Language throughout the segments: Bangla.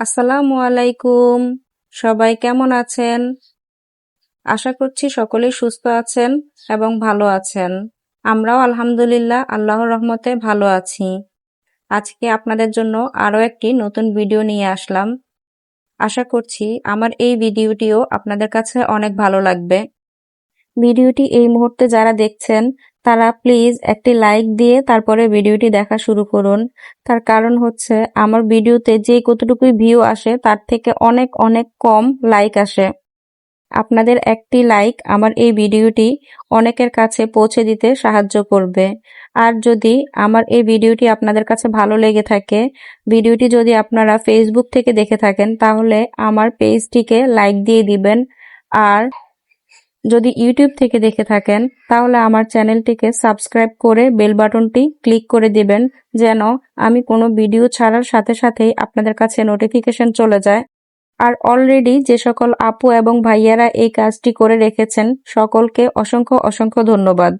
আসসালামু আলাইকুম। সবাই কেমন আছেন? আশা করছি সকলেই সুস্থ আছেন এবং ভালো আছেন। আমরাও আলহামদুলিল্লাহ আল্লাহর রহমতে ভালো আছি। আজকে আপনাদের জন্য আরও একটি নতুন ভিডিও নিয়ে আসলাম। আশা করছি আমার এই ভিডিওটিও আপনাদের কাছে অনেক ভালো লাগবে। ভিডিওটি এই মুহূর্তে যারা দেখছেন, তারা প্লিজ একটি লাইক দিয়ে তারপরে ভিডিওটি দেখা শুরু করুন। তার কারণ হচ্ছে, আমার ভিডিওতে যে কতটুকুই ভিউ আসে, তার থেকে অনেক অনেক কম লাইক আসে। আপনাদের একটি লাইক আমার এই ভিডিওটি অনেকের কাছে পৌঁছে দিতে সাহায্য করবে। আর যদি আমার এই ভিডিওটি আপনাদের কাছে ভালো লেগে থাকে, ভিডিওটি যদি আপনারা ফেসবুক থেকে দেখে থাকেন, তাহলে আমার পেজটিকে লাইক দিয়ে দিবেন। আর যদি ইউটিউব থেকে দেখে থাকেন, তাহলে আমার চ্যানেলটিকে সাবস্ক্রাইব করে বেল বাটনটি ক্লিক করে দিবেন, যেন আমি কোনো ভিডিও ছাড়ার সাথে সাথেই আপনাদের কাছে নোটিফিকেশন চলে যায়। আর অলরেডি যে সকল আপু এবং ভাইয়ারা এই কাজটি করে রেখেছেন, সকলকে অসংখ্য অসংখ্য ধন্যবাদ।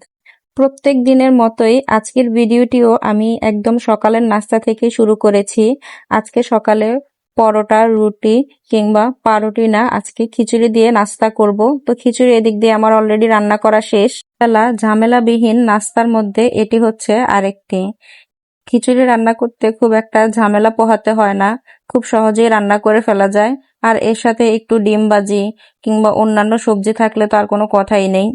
প্রত্যেক দিনের মতোই আজকের ভিডিওটিও আমি একদম সকালের নাস্তা থেকে শুরু করেছি। আজকে সকালে পরোটা, রুটি কিংবা পাউরুটি না, আজকে খিচুড়ি দিয়ে নাস্তা করব। তো খিচুড়ি এদিক দিয়ে আমার অলরেডি রান্না করা শেষ। বেলা ঝামেলাবিহীন নাস্তার মধ্যে এটি হচ্ছে আরেকটি। খিচুড়ি রান্না করতে খুব একটা ঝামেলা পোহাতে হয় না। খুব সহজেই রান্না করে ফেলা যায়। আর এর সাথে একটু ডিম বাজি কিংবা অন্যান্য সবজি থাকলে তো আর কোনো কথাই নেই।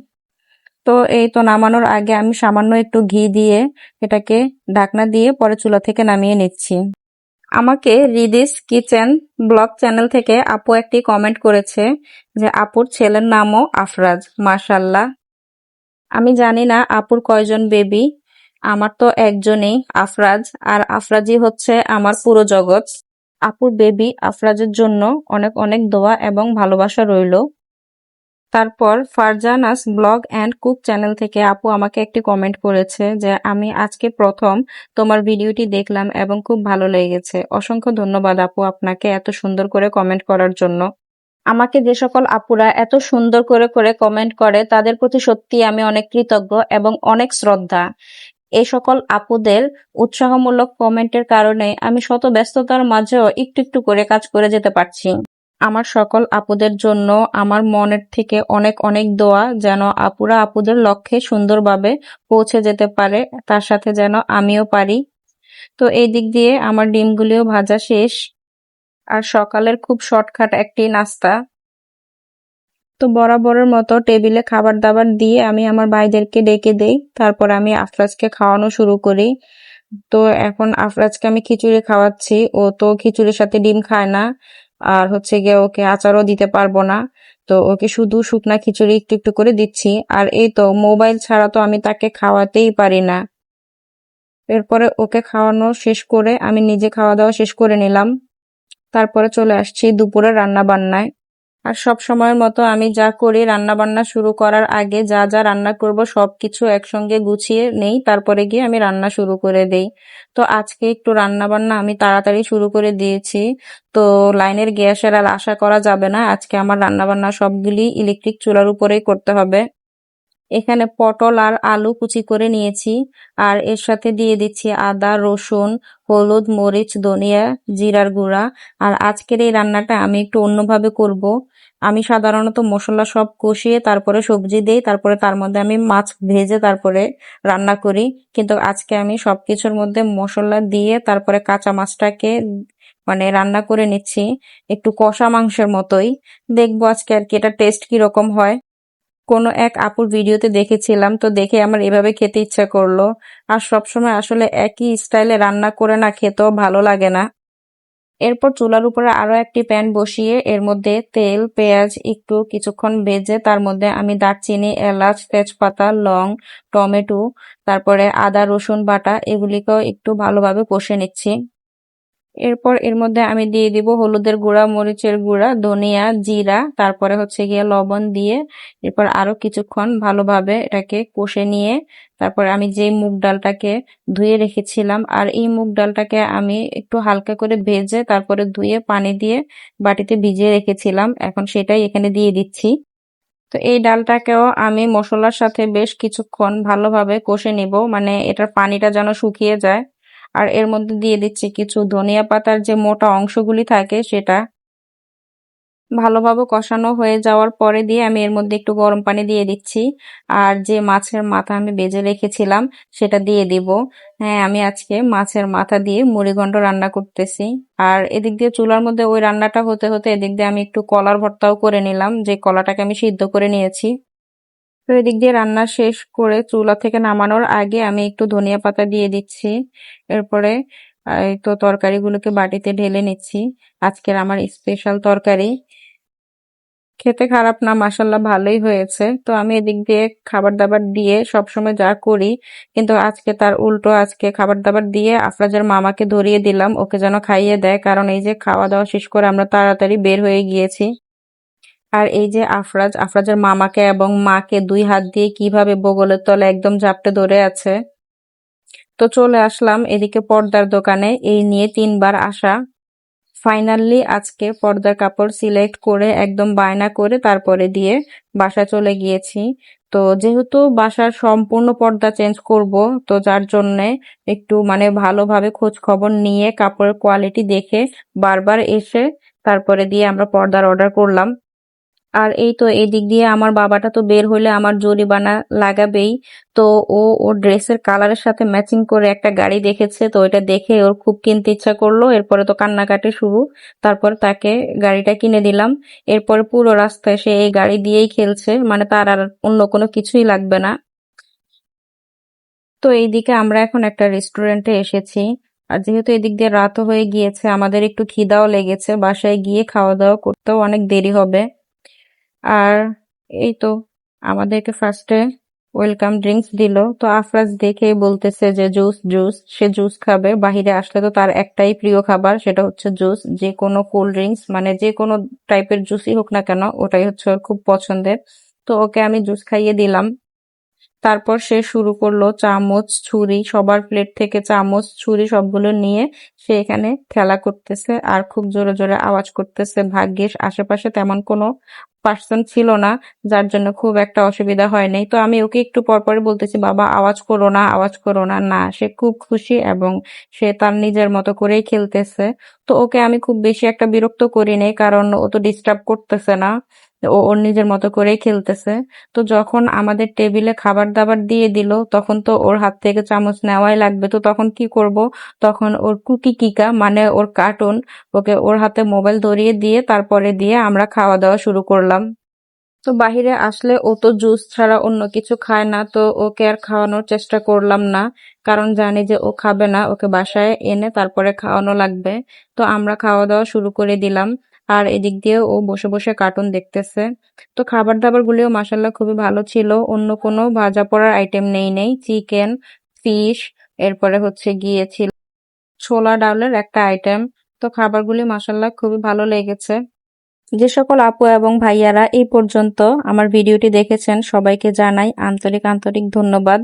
তো এই তো নামানোর আগে আমি সামান্য একটু ঘি দিয়ে এটাকে ঢাকনা দিয়ে পরে চুলা থেকে নামিয়ে নিচ্ছি। আমাকে রিদিস কিচেন ব্লগ চ্যানেল থেকে আপু একটি কমেন্ট করেছে যে, আপুর ছেলের নামও আফরাজ, মাশাল্লাহ। আমি জানি না আপুর কয়জন বেবি আমার তো একজনই আফরাজ, আর আফরাজি হচ্ছে আমার পুরো জগৎ। আপুর বেবি আফরাজের জন্য অনেক অনেক দোয়া এবং ভালোবাসা রইল। তারপর Farzana's blog and cook channel থেকে আপু আমাকে একটি কমেন্ট করেছে যে, আমি আজকে প্রথম তোমার ভিডিওটি দেখলাম এবং খুব ভালো লেগেছে। অসংখ্য ধন্যবাদ আপু আপনাকে এত সুন্দর করে কমেন্ট করার জন্য। আমাকে যে সকল আপুরা এত সুন্দর করে করে কমেন্ট করে, তাদের প্রতি সত্যি আমি অনেক কৃতজ্ঞ এবং অনেক শ্রদ্ধা। এই সকল আপুদের উৎসাহমূলক কমেন্টের কারণে আমি শত ব্যস্ততার মাঝেও একটু একটু করে কাজ করে যেতে পারছি। আমার সকল আপুদের জন্য আমার মনের থেকে অনেক অনেক দোয়া, যেন আপুরা আপুদের লক্ষ্যে সুন্দরভাবে পৌঁছে যেতে পারে, তার সাথে যেন আমিও পারি। তো এই দিক দিয়ে আমার ডিমগুলিও ভাজা শেষ। আর সকালের খুব শর্টকাট একটি নাস্তা। তো বরাবরের মতো টেবিলে খাবার দাবার দিয়ে আমি আমার ভাইদেরকে ডেকে দেই, তারপর আমি আফরাজকে খাওয়ানো শুরু করি। তো এখন আফরাজকে আমি খিচুড়ি খাওয়াচ্ছি, ও তো খিচুড়ির সাথে ডিম খায় না। আর হচ্ছে গিয়ে ওকে আচারও দিতে পারব না। তো ওকে শুধু শুকনা খিচুড়ি একটু একটু করে দিচ্ছি। আর এই তো মোবাইল ছাড়া তো আমি তাকে খাওয়াতেই পারি না। এরপরে ওকে খাওয়ানো শেষ করে আমি নিজে খাওয়া দাওয়া শেষ করে নিলাম। তারপরে চলে আসছি দুপুরে রান্না বান্নায় আর সব সময়ের মতো আমি যা করি রান্না বান্না শুরু করার আগে যা যা রান্না করব সব কিছু একসঙ্গে গুছিয়ে নেই, তারপরে গিয়ে আমি রান্না শুরু করে দেই। তো আজকে একটু রান্না বান্না আমি তাড়াতাড়ি শুরু করে দিয়েছি। তো লাইনের গ্যাসের আর আশা করা যাবে না, আজকে আমার রান্না বান্না সবগুলি ইলেকট্রিক চুলার উপরেই করতে হবে। এখানে পটল আর আলু কুচি করে নিয়েছি। আর এর সাথে দিয়ে দিচ্ছি আদা, রসুন, হলুদ, মরিচ, ধনিয়া, জিরার গুঁড়া। আর আজকের এই রান্নাটা আমি একটু অন্যভাবে করব। আমি সাধারণত মশলা সব কষিয়ে তারপরে সবজি দিই, তারপরে তার মধ্যে আমি মাছ ভেজে তারপরে রান্না করি। কিন্তু আজকে আমি সবকিছুর মধ্যে মশলা দিয়ে তারপরে কাঁচা মাছটাকে মানে রান্না করে নিচ্ছি। একটু কষা মাংসের মতোই। দেখব আজকে আর কি, এটা টেস্ট কীরকম হয়। কোনো এক আপুর ভিডিওতে দেখেছিলাম, তো দেখে আমার এভাবে খেতে ইচ্ছা করল। আর সবসময় আসলে একই স্টাইলে রান্না করে না খেতেও ভালো লাগে না। এরপর চুলার উপরে আরও একটি প্যান বসিয়ে এর মধ্যে তেল, পেঁয়াজ, একটু কিছুক্ষণ ভেজে তার মধ্যে আমি দারচিনি, এলাচ, তেজপাতা, লং, টমেটো, তারপরে আদা, রসুন বাটা, এগুলিকেও একটু ভালোভাবে কষে নিচ্ছি। এরপর এর মধ্যে আমি দিয়ে দিব হলুদের গুঁড়া, মরিচের গুঁড়া, ধনিয়া, জিরা, তারপরে হচ্ছে গিয়ে লবণ দিয়ে এরপর আরও কিছুক্ষণ ভালোভাবে এটাকে কষে নিয়ে তারপর আমি যে মুগ ডালটাকে ধুয়ে রেখেছিলাম আর এই মুগ ডালটাকে আমি একটু হালকা করে ভেজে তারপরে ধুয়ে পানি দিয়ে বাটিতে ভিজিয়ে রেখেছিলাম। এখন সেটাই এখানে দিয়ে দিচ্ছি। তো এই ডালটাকেও আমি মশলার সাথে বেশ কিছুক্ষণ ভালোভাবে কষে নিব। মানে এটার পানিটা যেন শুকিয়ে যায়। আর এর মধ্যে দিয়ে দিচ্ছি কিছু ধনিয়া পাতার যে মোটা অংশগুলি থাকে সেটা। ভালোভাবে কষানো হয়ে যাওয়ার পরে দিয়ে আমি এর মধ্যে একটু গরম পানি দিয়ে দিচ্ছি। আর যে মাছের মাথা আমি বেজে রেখেছিলাম সেটা দিয়ে দিব। হ্যাঁ আমি আজকে মাছের মাথা দিয়ে মুড়িঘণ্ট রান্না করতেছি। আর এদিক দিয়ে চুলার মধ্যে ওই রান্নাটা হতে হতে এদিক দিয়ে আমি একটু কলার ভর্তাও করে নিলাম। যে কলাটাকে আমি সিদ্ধ করে নিয়েছি। তো এদিক দিয়ে রান্না শেষ করে চুলা থেকে নামানোর আগে আমি একটু ধনিয়া পাতা দিয়ে দিচ্ছি। এরপরে তো তরকারিগুলোকে বাটিতে ঢেলে নিচ্ছি। আজকের আমার স্পেশাল তরকারি। খেতে খারাপ না মাসাল্লাহ ভালোই হয়েছে। তো আমি এদিক দিয়ে খাবার দাবার দিয়ে সবসময় যা করি, কিন্তু আজকে তার উল্টো, আজকে খাবার দাবার দিয়ে আফরাজের মামাকে ধরিয়ে দিলাম। ওকে যেন খাইয়ে দেয়, কারণ এই যে খাওয়া দাওয়া শেষ করে আমরা তাড়াতাড়ি বের হয়ে গিয়েছি। আর এই যে আফরাজ, আফরাজের মামাকে এবং মাকে দুই হাত দিয়ে কীভাবে বগলের তলে একদম জাপটে ধরে আছে। তো চলে আসলাম এদিকে পর্দার দোকানে। এই নিয়ে তিনবার আসা। ফাইনালি আজকে পর্দার কাপড় সিলেক্ট করে একদম বায়না করে তারপরে দিয়ে বাসা চলে গিয়েছি। তো যেহেতু বাসার সম্পূর্ণ পর্দা চেঞ্জ করব, তো যার জন্যে একটু মানে ভালোভাবে খোঁজ খবর নিয়ে কাপড়ের কোয়ালিটি দেখে বারবার এসে তারপরে দিয়ে আমরা পর্দার অর্ডার করলাম। আর এই তো এই দিক দিয়ে আমার বাবাটা তো বের হলে আমার জরিমানা লাগাবেই। তো ও, ওর ড্রেসের কালারের সাথে ম্যাচিং করে একটা গাড়ি দেখেছে, তো এটা দেখে ওর খুব কিনতে ইচ্ছা করল। এরপরে তো কান্নাকাটি শুরু, তারপর তাকে গাড়িটা কিনে দিলাম। এরপরে পুরো রাস্তায় সে এই গাড়ি দিয়েই খেলছে মানে তার আর অন্য কোনো কিছুই লাগবে না। তো এইদিকে আমরা এখন একটা রেস্টুরেন্টে এসেছি। আর যেহেতু এদিক দিয়ে রাতও হয়ে গিয়েছে, আমাদের একটু খিদাও লেগেছে, বাসায় গিয়ে খাওয়া দাওয়া করতেও অনেক দেরি হবে। আর এই তো আমাদেরকে ফার্স্টে ওয়েলকাম ড্রিঙ্কস দিল। তো আফরাজ দেখেই বলতেছে যে জুস জুস সে জুস খাবে। বাহিরে আসলে তো তার একটাই প্রিয় খাবার, সেটা হচ্ছে জুস যে কোনো কোল্ড ড্রিঙ্কস মানে যে কোনো টাইপের জুসই হোক না কেন, ওটাই হচ্ছে ওর খুব পছন্দের। তো ওকে আমি জুস খাইয়ে দিলাম। তারপর সে শুরু করল চামচ, ছুরি, সবার প্লেট থেকে চামচ, ছুরি সবগুলো নিয়ে সে এখানে খেলা করতেছে আর খুব জোরে জোরে আওয়াজ করতেছে। ভাগ্যিস আশেপাশে তেমন কোনো পার্সন ছিল না, যার জন্য খুব একটা অসুবিধা হয় নাই। তো আমি ওকে একটু পরপরই বলতেছি, বাবা, আওয়াজ করো না, আওয়াজ করো না। না, সে খুব খুশি এবং সে তার নিজের মতো করেই খেলতেছে। তো ওকে আমি খুব বেশি একটা বিরক্ত করি নাই, কারণ ও তো ডিস্টার্ব করতেছে না। ও, ওর নিজের মতো করেই খেলতেছে। তো যখন আমাদের টেবিলে খাবার দাবার দিয়ে দিল, তখন তো ওর হাত থেকে চামচ নেওয়াই লাগবে। তো তখন কি করব? তখন ওর কুকি কিকা মানে ওর কার্টুন, ওকে ওর হাতে মোবাইল ধরিয়ে দিয়ে, তারপরে দিয়ে আমরা খাওয়া দাওয়া শুরু করলাম। তো বাহিরে আসলে ও তো জুস ছাড়া অন্য কিছু খায় না, তো ওকে আর খাওয়ানোর চেষ্টা করলাম না। কারণ জানি যে ও খাবে না, ওকে বাসায় এনে তারপরে খাওয়ানো লাগবে। তো আমরা খাওয়া দাওয়া শুরু করে দিলাম। আর এদিক দিয়ে ও বসে বসে কার্টুন দেখতেছে। তো খাবার দাবার গুলিও মাসাল্লাহ খুবই ভালো ছিল। অন্য কোনো ভাজা পড়ার আইটেম নেই নেই। চিকেন ফিশ এরপরে হচ্ছে গিয়েছিল ছোলা ডাউলের একটা আইটেম তো খাবারগুলি মাসাল্লাহ খুবই ভালো লেগেছে। যে সকল আপু এবং ভাইয়ারা এই পর্যন্ত আমার ভিডিওটি দেখেছেন, সবাইকে জানাই আন্তরিক আন্তরিক ধন্যবাদ।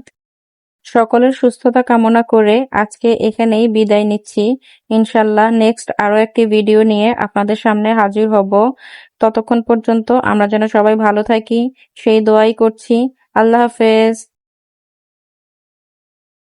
সকলের সুস্থতা কামনা করে আজকে এখানেই বিদায় নিচ্ছি। ইনশাল্লাহ নেক্সট আরও একটি ভিডিও নিয়ে আপনাদের সামনে হাজির হব। ততক্ষণ পর্যন্ত আমরা যেন সবাই ভালো থাকি, সেই দোয়াই করছি। আল্লাহ হাফেজ।